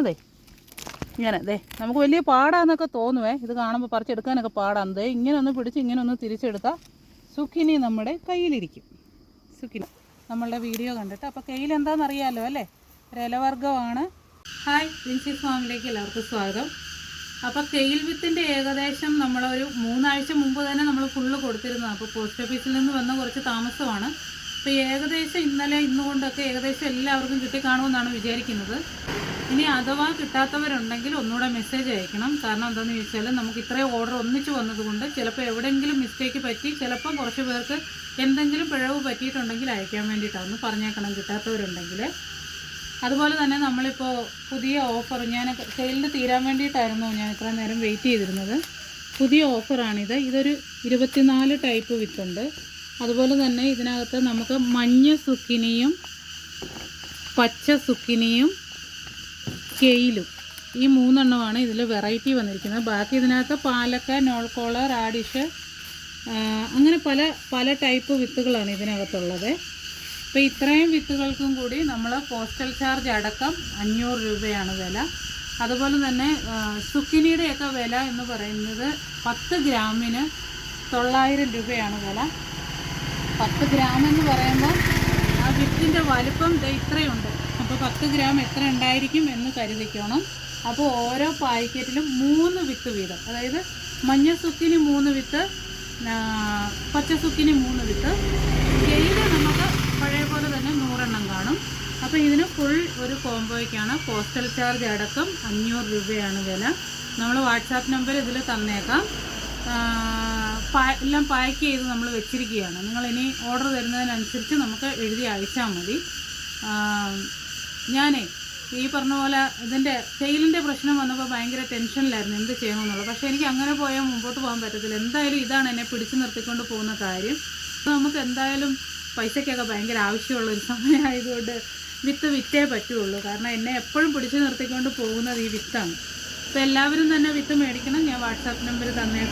പറിക്കുന്നതേ ഇങ്ങനെ ദേ നമുക്ക് വലിയ പാടാന്നൊക്കെ തോന്നുവേ. ഇത് കാണുമ്പോൾ പറിച്ചെടുക്കാനൊക്കെ പാടാന്ന് ദേ ഇങ്ങനെ ഒന്ന് പിടിച്ച് ഇങ്ങനെ ഒന്ന് തിരിച്ചെടുത്താൽ സുഖിനി നമ്മുടെ കയ്യിലിരിക്കും. സുഖിനി നമ്മളുടെ വീഡിയോ കണ്ടിട്ട്. അപ്പോൾ കയ്യിൽ എന്താണെന്ന് അറിയാമല്ലോ അല്ലേ? ഒരു ഹായ് പ്രിൻസി ഫാമിലേക്ക് എല്ലാവർക്കും സ്വാഗതം. അപ്പോൾ കെയിൽ വിത്തിന്റെ ഏകദേശം നമ്മളൊരു മൂന്നാഴ്ച മുമ്പ് തന്നെ നമ്മൾ ഫുള്ള് കൊടുത്തിരുന്നതാണ് അപ്പോൾ പോസ്റ്റ് ഓഫീസിൽ നിന്ന് വന്ന കുറച്ച് താമസമാണ്. അപ്പോൾ ഏകദേശം ഇന്നലെ ഇന്നുകൊണ്ടൊക്കെ ഏകദേശം എല്ലാവർക്കും കിട്ടിക്കാണുമെന്നാണ് വിചാരിക്കുന്നത്. ഇനി അഥവാ കിട്ടാത്തവരുണ്ടെങ്കിൽ ഒന്നുകൂടെ മെസ്സേജ് അയക്കണം. കാരണം എന്താണെന്ന് ചോദിച്ചാൽ നമുക്ക് ഇത്രയും ഓർഡർ ഒന്നിച്ച് വന്നതുകൊണ്ട് ചിലപ്പോൾ എവിടെയെങ്കിലും മിസ്റ്റേക്ക് പറ്റി ചിലപ്പോൾ കുറച്ച് പേർക്ക് എന്തെങ്കിലും പിഴവ് പറ്റിയിട്ടുണ്ടെങ്കിൽ അയക്കാൻ വേണ്ടിയിട്ടാണ് പറഞ്ഞേക്കണം കിട്ടാത്തവരുണ്ടെങ്കിൽ. അതുപോലെ തന്നെ നമ്മളിപ്പോൾ പുതിയ ഓഫർ ഞാൻ സെയിലിന് തീരാൻ വേണ്ടിയിട്ടായിരുന്നു ഞാൻ ഇത്ര നേരം വെയിറ്റ് ചെയ്തിരുന്നത്. പുതിയ ഓഫറാണിത് ഇതൊരു ഇരുപത്തിനാല് ടൈപ്പ് വിത്തുണ്ട് അതുപോലെ തന്നെ ഇതിനകത്ത് നമുക്ക് മഞ്ഞ സുക്കിനിയും പച്ച സുക്കിനിയും കെയിലും. ഈ മൂന്നെണ്ണമാണ് ഇതിൽ വെറൈറ്റി വന്നിരിക്കുന്നത്. ബാക്കി ഇതിനകത്ത് പാലക്ക നോൾക്കോള റാഡിഷ് അങ്ങനെ പല പല ടൈപ്പ് വിത്തുകളാണ് ഇതിനകത്തുള്ളത്. അപ്പോൾ ഇത്രയും വിത്തുകൾക്കും കൂടി നമ്മൾ പോസ്റ്റൽ ചാർജ് അടക്കം അഞ്ഞൂറ് രൂപയാണ് വില. അതുപോലെ തന്നെ സുക്കിനിയുടെയൊക്കെ വില എന്ന് പറയുന്നത് പത്ത് ഗ്രാമിന് തൊള്ളായിരം രൂപയാണ് വില. പത്ത് ഗ്രാം എന്ന് പറയുമ്പോൾ ആ വിത്തിന്റെ വലുപ്പം ഇത്രയുണ്ട്. പത്ത് ഗ്രാം എത്ര ഉണ്ടായിരിക്കും എന്ന് കരുതിക്കണം. അപ്പോൾ ഓരോ പാക്കറ്റിലും മൂന്ന് വിത്ത് വീതം. അതായത് മഞ്ഞ സുക്കിന് മൂന്ന് വിത്ത് പച്ച സുക്കിന് മൂന്ന് വിത്ത്. ഗെയിൽ നമുക്ക് പഴയ പോലെ തന്നെ നൂറെണ്ണം കാണും. അപ്പോൾ ഇതിന് ഫുൾ ഒരു കോംബോയ്ക്കാണ്. പോസ്റ്റൽ ചാർജ് അടക്കം അഞ്ഞൂറ് രൂപയാണ് വില. നമ്മൾ വാട്സാപ്പ് നമ്പർ ഇതിൽ തന്നേക്കാം. എല്ലാം പാക്ക് ചെയ്ത് നമ്മൾ വെച്ചിരിക്കുകയാണ്. നിങ്ങൾ ഇനി ഓർഡർ തരുന്നതിനനുസരിച്ച് നമുക്ക് എഴുതി അയച്ചാൽ മതി. ഞാനേ ഈ പറഞ്ഞ പോലെ ഇതിന്റെ സെയിലിന്റെ പ്രശ്നം വന്നപ്പോൾ ഭയങ്കര ടെൻഷനിലായിരുന്നു എന്ത് ചെയ്യണമെന്നുള്ളത്. പക്ഷേ എനിക്ക് അങ്ങനെ പോയാൽ മുമ്പോട്ട് പോകാൻ പറ്റത്തില്ല. എന്തായാലും ഇതാണ് എന്നെ പിടിച്ചു നിർത്തിക്കൊണ്ട് പോകുന്ന കാര്യം. നമുക്ക് എന്തായാലും പൈസയ്ക്കൊക്കെ ഭയങ്കര ആവശ്യമുള്ള ഒരു സമയമായതുകൊണ്ട് വിത്ത് വിറ്റേ പറ്റുള്ളൂ. കാരണം എന്നെ എപ്പോഴും പിടിച്ചു നിർത്തിക്കൊണ്ട് പോകുന്നത് ഈ വിത്താണ്. അപ്പോൾ എല്ലാവരും തന്നെ വിത്ത് മേടിക്കണം. ഞാൻ വാട്സാപ്പ് നമ്പർ തന്നേ